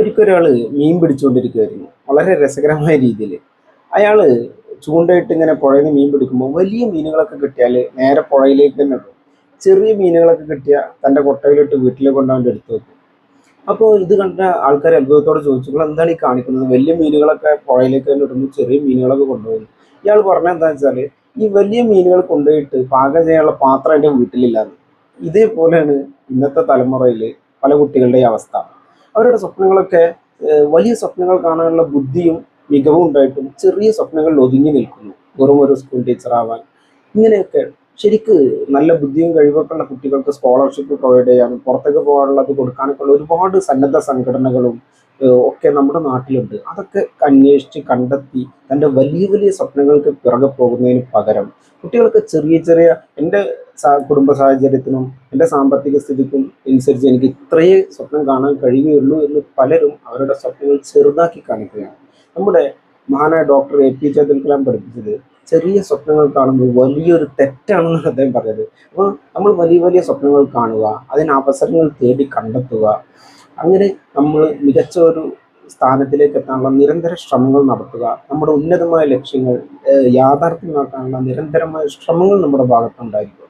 ഒരിക്കലൊരാൾ മീൻ പിടിച്ചുകൊണ്ടിരിക്കുകയായിരുന്നു വളരെ രസകരമായ രീതിയിൽ. അയാൾ ചൂണ്ടയിട്ട് ഇങ്ങനെ പുഴയിൽ നിന്ന് മീൻ പിടിക്കുമ്പോൾ വലിയ മീനുകളൊക്കെ കിട്ടിയാൽ നേരെ പുഴയിലേക്ക് തന്നെ ഇടും. ചെറിയ മീനുകളൊക്കെ കിട്ടിയാൽ തന്റെ കൊട്ടയിലിട്ട് വീട്ടിലെ കൊണ്ടവന്റെ എടുത്തു വെക്കും. അപ്പോൾ ഇത് കണ്ട ആൾക്കാർ അത്ഭുതത്തോടെ ചോദിച്ചു എന്താണ് ഈ കാണിക്കുന്നത്? വലിയ മീനുകളൊക്കെ പുഴയിലേക്ക് തന്നെ ഇടുന്നു ചെറിയ മീനുകളൊക്കെ കൊണ്ടുപോകുന്നു. ഇയാൾ പറഞ്ഞത് എന്താണെന്ന് വെച്ചാൽ ഈ വലിയ മീനുകൾ കൊണ്ടുപോയിട്ട് പാകം ചെയ്യാനുള്ള പാത്രം എന്റെ വീട്ടിലില്ലാന്ന്. ഇതേപോലെയാണ് ഇന്നത്തെ തലമുറയിൽ പല കുട്ടികളുടെയും അവസ്ഥ. അവരുടെ സ്വപ്നങ്ങളൊക്കെ വലിയ സ്വപ്നങ്ങൾ കാണാനുള്ള ബുദ്ധിയും മികവും ഉണ്ടായിട്ടും ചെറിയ സ്വപ്നങ്ങളിൽ ഒതുങ്ങി നിൽക്കുന്നു. വെറും ഒരു സ്കൂൾ ടീച്ചർ ആവാൻ. ഇങ്ങനെയൊക്കെ ശരിക്ക് നല്ല ബുദ്ധിയും കഴിവൊക്കെ ഉള്ള കുട്ടികൾക്ക് സ്കോളർഷിപ്പ് പ്രൊവൈഡ് ചെയ്യാനും പുറത്തേക്ക് പോകാനുള്ളത് കൊടുക്കാനൊക്കെ ഉള്ള ഒരുപാട് സന്നദ്ധ സംഘടനകളും ഒക്കെ നമ്മുടെ നാട്ടിലുണ്ട്. അതൊക്കെ അന്വേഷിച്ച് കണ്ടെത്തി തന്റെ വലിയ വലിയ സ്വപ്നങ്ങൾക്ക് പിറകെ പോകുന്നതിന് പകരം കുട്ടികൾക്ക് ചെറിയ ചെറിയ എന്റെ കുടുംബ സാഹചര്യത്തിനും എന്റെ സാമ്പത്തിക സ്ഥിതിക്കും അനുസരിച്ച് എനിക്ക് ഇത്രയേ സ്വപ്നം കാണാൻ കഴിയുകയുള്ളൂ എന്ന് പലരും അവരുടെ സ്വപ്നങ്ങൾ ചെറുതാക്കി കാണിക്കുകയാണ്. നമ്മുടെ മഹാനായ doctor A P J Abdul Kalam പഠിപ്പിച്ചത് ചെറിയ സ്വപ്നങ്ങൾ കാണുന്നത് വലിയൊരു തെറ്റാണെന്നാണ് അദ്ദേഹം പറഞ്ഞത്. അപ്പോൾ നമ്മൾ വലിയ വലിയ സ്വപ്നങ്ങൾ കാണുക അതിന് അവസരങ്ങൾ തേടി കണ്ടെത്തുക അങ്ങനെ നമ്മൾ മികച്ച ഒരു സ്ഥാനത്തിലേക്ക് എത്താനുള്ള നിരന്തര ശ്രമങ്ങൾ നടത്തുക നമ്മുടെ ഉന്നതമായ ലക്ഷ്യങ്ങൾ യാഥാർത്ഥ്യമാക്കാനുള്ള നിരന്തരമായ ശ്രമങ്ങൾ നമ്മുടെ ഭാഗത്തുണ്ടായിരിക്കും.